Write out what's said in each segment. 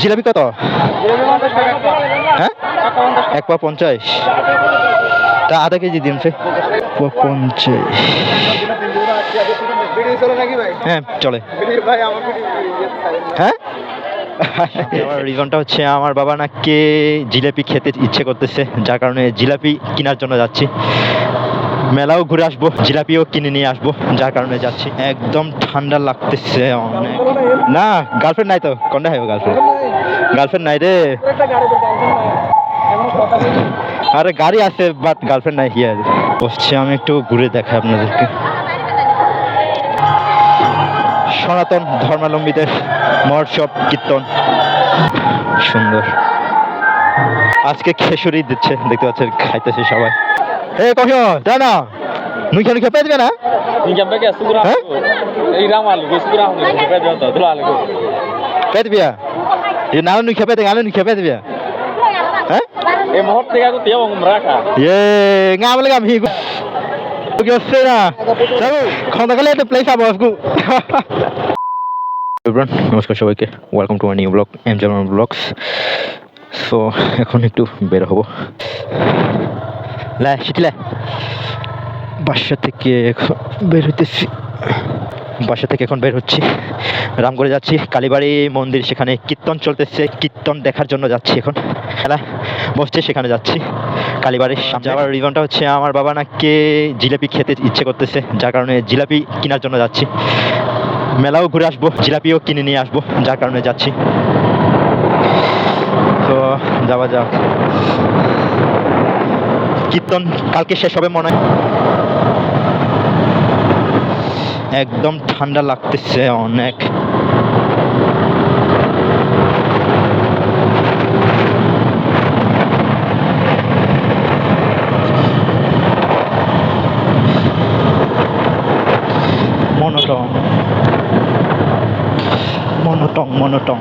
জিলাপি কত? হ্যাঁ? এক পা পঞ্চাশ। তা আধা কেজি দিন সে পঞ্চাশ। হ্যাঁ চলে। হ্যাঁ? রিজনটা হচ্ছে আমার বাবা নাকি জিলাপি খেতে ইচ্ছে করতেছে, যার কারণে জিলাপি কেনার জন্য যাচ্ছি। মেলাও ঘুরে আসব, জিলাপিও কিনে নিয়ে আসব, যার কারণে যাচ্ছি। একদম ঠান্ডা লাগতেছে অনেক। না গার্লফ্রেন্ড নাই তো কোনটা হবে গার্লফ্রেন্ড গার্লফ্রেন্ড নাই রে। আরে গাড়ি আছে বাট গার্লফ্রেন্ড নাই হিয়ার বসছে আমি একটু ঘুরে দেখাই আপনাদেরকে। সনাতন ধর্মাবলম্বীদের মহোৎসব কীর্তন। সুন্দর। আজকে খেসুরি দিচ্ছে দেখতে পাচ্ছেন খাইতেছে সবাই। হে কহিও যা না। নুই খেয়ে খেপে দিবে না? segurar um negócio, vai adiantar, do পেয়ে দিবি এ না নুই খেপে দিবে আলো নুই খেপে দিবি হ্যাঁ Eh, mohon tiga aku tiap orang mereka. ইয়ে ngা বলে গাম হি হচ্ছে না চলো খন্দা গেলে একটা প্লেস আবো আজকু এভরিওয়ান নমস্কার সবাইকে। Welcome to my new blog M German blogs so এখন একটু বের হব। লে সিটি লে। বাসা থেকে এখন বের হইতেছি। বাসা থেকে এখন বের হচ্ছি। রামগড়ে যাচ্ছি। কালীবাড়ি মন্দির, সেখানে কীর্তন চলতেছে। কীর্তন দেখার জন্য যাচ্ছি এখন। খেলা বসছে, সেখানে যাচ্ছি। কালীবাড়ির সামনে। যাওয়ার রিজনটা হচ্ছে আমার বাবা নাকি জিলাপি খেতে ইচ্ছে করতেছে। যার কারণে জিলাপি কেনার জন্য যাচ্ছি। মেলাও ঘুরে আসব, জিলাপিও কিনে নিয়ে আসব, যার কারণে যাচ্ছি। তো যাওয়া যাক। কীর্তন কালকে শেষ হবে মনে হয়। একদম ঠান্ডা লাগতেছে অনেক। মনোটং মনোটং মনোটং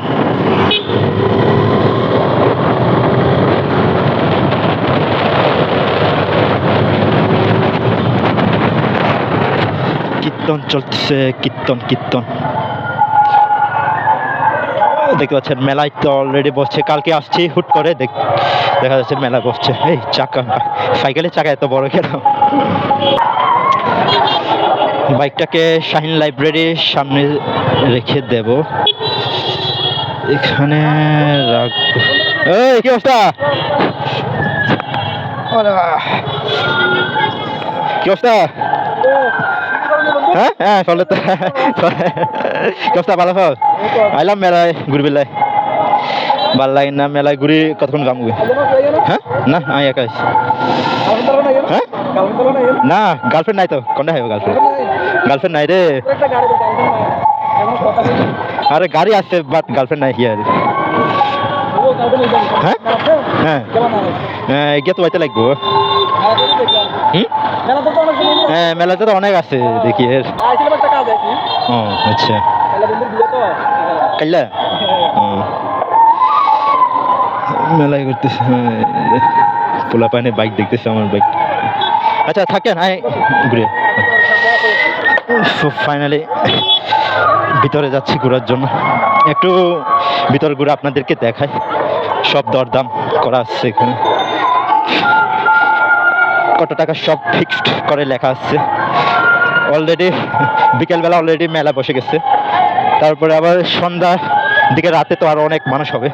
কীর্তন চলতেছে, কীর্তন কীর্তন। দেখতে পাচ্ছেন, মেলায় তো অলরেডি বসছে। কালকে আসছি, হুট করে দেখ দেখা যাচ্ছে মেলা বসছে। এই চাকা সাইকেলের চাকা এত বড় কেন? বাইকটাকে শাহিন লাইব্রেরির সামনে রেখে দেব। এখানে রাখব এই, কি অবস্থা? কি অবস্থা? হ্যাঁ? হ্যাঁ চলে তো। কি অবস্থা ভালো আছো? আইলাম মেলায় ঘুরবি লাই। ভালো লাগে না মেলায় ঘুরি কতক্ষণ যাব হ্যাঁ? না আমি একা হ্যাঁ? না গার্লফ্রেন্ড নাই তো। কোনটা হবে গার্লফ্রেন্ড গার্লফ্রেন্ড নাই রে। আরে গাড়ি আছে বাট গার্লফ্রেন্ড নাই হিয়ার হ্যাঁ? হ্যাঁ। হ্যাঁ গিয়ে তো বাইতে লাগবো। হ্যাঁ মেলাতে তো অনেক আছে, দেখি এর। আচ্ছা। মেলায় করতেছে পোলা পানে বাইক দেখতেছে আমার বাইক আচ্ছা থাকেন, আয়, ঘুরে। ফাইনালি ভিতরে যাচ্ছি ঘোরার জন্য। একটু ভিতরে ঘুরে আপনাদেরকে দেখাই। সব দরদাম করা আছে এখানে। কত টাকা সব ফিক্সড করে লেখা আছে। অলরেডি বিকেলবেলা অলরেডি মেলা বসে গেছে। তারপরে আবার সন্ধ্যার দিকে রাতে তো আরও অনেক মানুষ হবে।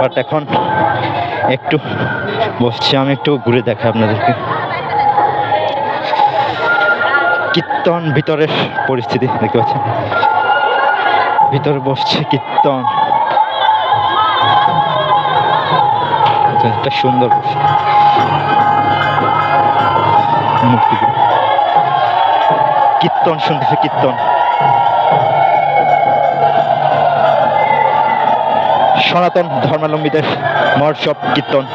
বাট এখন একটু বসছি, আমি একটু ঘুরে দেখাই আপনাদেরকে। কীর্তন ভিতরের পরিস্থিতি, দেখতে পাচ্ছেন? ভিতরে বসছে কীর্তন। একটা সুন্দর কীর্তন, শুনতেছে কীর্তন। সনাতন ধর্মাবলম্বীদের মহোৎসব, কীর্তন।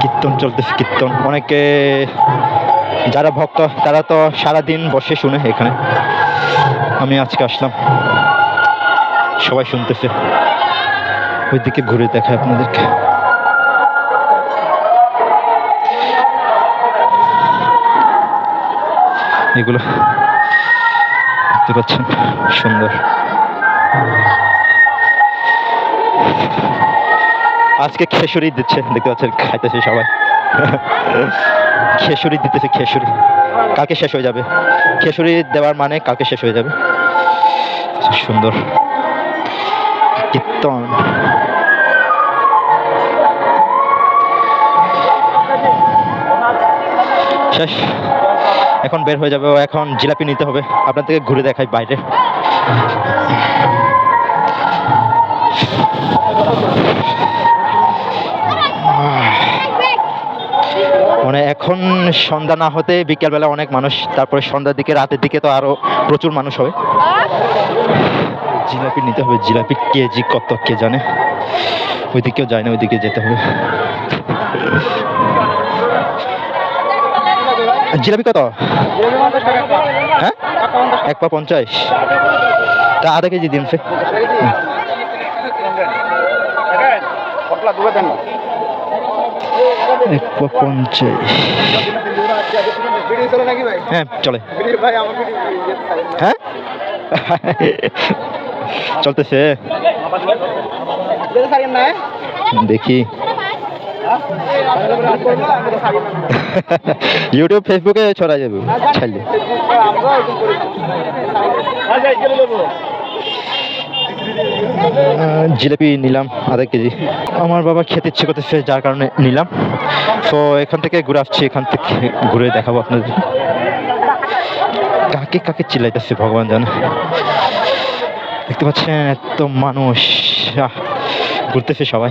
কীর্তন চলতেছে, কীর্তন। অনেকে যারা ভক্ত, তারা তো সারাদিন বসে শুনে এখানে। আমি আজকে আসলাম। সবাই শুনতেছে। ওইদিকে ঘুরে দেখায় আপনাদেরকে। এগুলো দেখতে পাচ্ছেন, সুন্দর। আজকে খেসুরি দিচ্ছে, দেখতে পাচ্ছেন, খাইতেছে সবাই। খেসুরি দিতেছে খেসুরি কালকে শেষ হয়ে যাবে। খেসুরি দেওয়ার মানে কালকে শেষ হয়ে যাবে। সুন্দর। কীর্তন। শেষ। এখন বের হয়ে যাবে ও এখন জিলাপি নিতে হবে। আপনাদেরকে ঘুরে দেখাই বাইরে। মানে এখন সন্ধ্যা না হতে বিকেলবেলা অনেক মানুষ, তারপরে সন্ধ্যার দিকে, রাতের দিকে তো আরও প্রচুর মানুষ হবে। জিলাপি নিতে হবে। জিলাপি কেজি কত কে জানে? ওইদিকেও যায় না, ওইদিকে যেতে হবে। জিলাপি কত? হ্যাঁ? এক পা পঞ্চাশ। তা আধা কেজি দিন সে এক পা পঞ্চাশ। হ্যাঁ চলে। হ্যাঁ? চলতেছে। দেখি। ইউটিউব ফেসবুকে ছড়া যাবে। ছাড়লে। জিলাপি নিলাম, আধা কেজি। আমার বাবা খেতে ইচ্ছে করতেছে, যার কারণে নিলাম। তো এখান থেকে ঘুরে আসছি, এখান থেকে ঘুরে দেখাবো আপনাদের। কাকে কাকে চিল্লাইতেছে, ভগবান জানে। দেখতে পাচ্ছেন, এত মানুষ। ঘুরতেছে সবাই।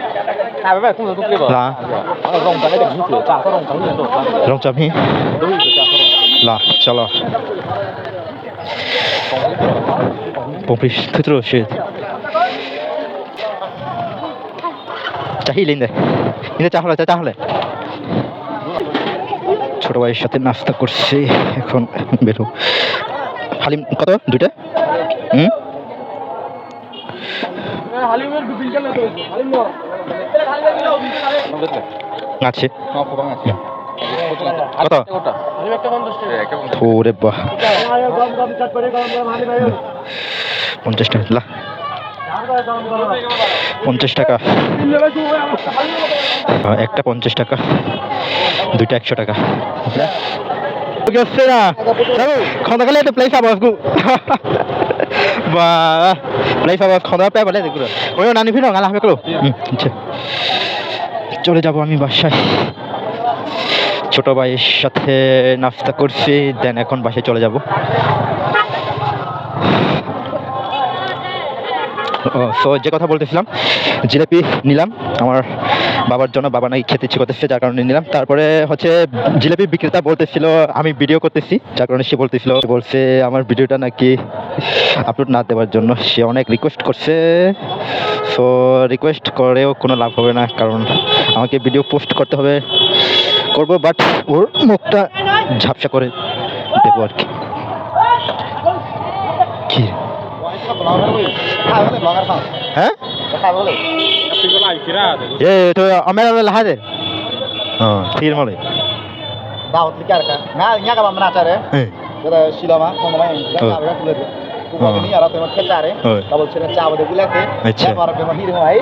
তাহলে Ah. Ah. রং rong. লা চলো পঁচিশ ক্ষেত্র সে চাহি লিন্দে কিন্তু চাহলে চাহলে ছোট ভাইয়ের সাথে নাস্তা করছে এখন বেরো হালিম কত দুইটা হুম Halimnya আছে। কত? Halim একটা 50 টাকা। একটা 50 ওরে পঞ্চাশ টাকা। পঞ্চাশ টাকা একটা পঞ্চাশ টাকা, দুইটা একশো টাকা। না খন্দাকালে তো প্লেস পেয়ে বলে দেখুন। ওই নানি ফিরো গালা হবে আচ্ছা। চলে যাব আমি বাসায়। ছোট ভাইয়ের সাথে নাস্তা করছি দেন এখন বাসায় চলে যাব। সো যে কথা বলতেছিলাম, জিলাপি নিলাম, আমার বাবার জন্য, বাবা নাকি খেতে ইচ্ছে করতেছে, যার কারণে নিলাম। তারপরে হচ্ছে জিলাপি বিক্রেতা বলতেছিল, আমি ভিডিও করতেছি, যার কারণে সে বলতেছিল বলছে, আমার ভিডিওটা নাকি আপলোড না দেওয়ার জন্য। সে অনেক রিকোয়েস্ট করছে সো রিকোয়েস্ট করেও কোনো লাভ হবে না, কারণ আমাকে ভিডিও পোস্ট করতে হবে, করব বাট ওর মুখটা ঝাপসা করে দেবো আর কি? হ্যাঁ Tapi kalau lagi kira tuh. এ তো আমার লাহা দে হ্যাঁ ঠিক মলে Daud likar ka. Na nya ka bamna chare. হ্যাঁ Kada silama kono mai ya Oh. ka ga kulo. Ku Oh. ba ni ara te ma khechare. Oh. Ta bol chene cha bode gulate. Acha. Ya mara pe ma hi hai.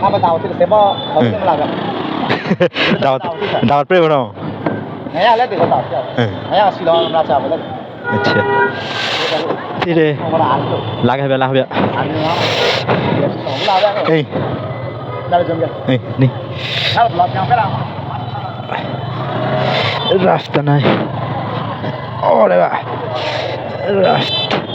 Ha ma daud te ba ba Hmm. te ma laga. দাওয়াত দাওয়াত pray বনো Na ya le te ba ta. হ্যাঁ Na ya silama na cha bode. আচ্ছা to. লাগাবে লাগাবে. এই. রাস্তা নাই রাস্তা